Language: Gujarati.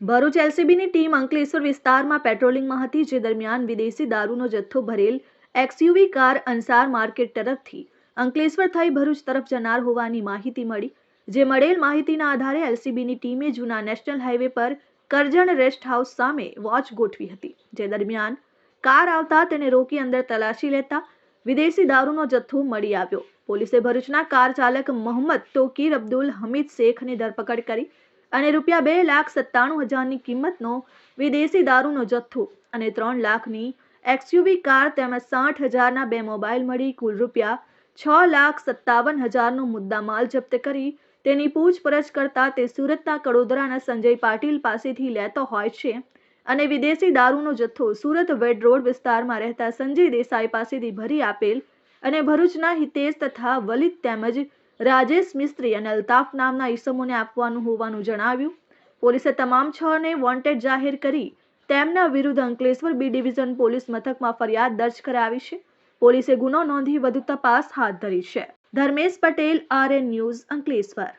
ભરૂચ એલસીબીની ટીમ અંકલેશ્વર વિસ્તારમાં પેટ્રોલિંગમાં હતી, જે દરમિયાન વિદેશી દારૂનો જથ્થો ભરેલ એક્સયુવી કાર અંસાર માર્કેટ તરફથી અંકલેશ્વર થઈ ભરૂચ તરફ જનાર હોવાની માહિતી મળી, જે મળેલ માહિતીના આધારે એલસીબીની ટીમે જૂના નેશનલ હાઈવે પર કરજણ રેસ્ટ હાઉસ સામે વોચ ગોઠવી હતી, જે દરમિયાન કાર આવતા તેને રોકી અંદર તલાશી લેતા વિદેશી દારૂનો જથ્થો મળી આવ્યો. પોલીસે ભરૂચના કાર ચાલક મોહમ્મદ તોકીર અબ્દુલ હમીદ શેખની ધરપકડ કરી અને રૂપિયા બે લાખ સત્તાણું હજારની કિંમતનો વિદેશી દારૂનો જથ્થો અને ત્રણ લાખની એક્સયુવી કાર તેમજ સાઠ હજારના બે મોબાઈલ મળી કુલ રૂપિયા છ લાખ સત્તાવન હજારનો મુદ્દામાલ જપ્ત કરી તેની પૂછપરછ કરતા તે સુરતના કડોદરાના સંજય પાટીલ પાસેથી લેતો હોય છે. અને વિદેશી દારૂનો જથ્થો સુરત વેડ રોડ વિસ્તારમાં રહેતા સંજય દેસાઈ પાસેથી ભરી આપેલ અને ભરૂચના હિતેશ તથા વલિત તેમજ રાજેશ મિસ્ત્રી અને અલ્તાફ નામના ઈસમોને આપવાનું હોવાનું જણાવ્યું. પોલીસે તમામ છ ને વોન્ટેડ જાહેર કરી તેમના વિરુદ્ધ અંકલેશ્વર બી ડિવિઝન પોલીસ મથકમાં ફરિયાદ દર્જ કરાવી છે. પોલીસે ગુનો નોંધી વધુ તપાસ હાથ ધરી છે. Dharmesh Patel R N news, Ankleshwar.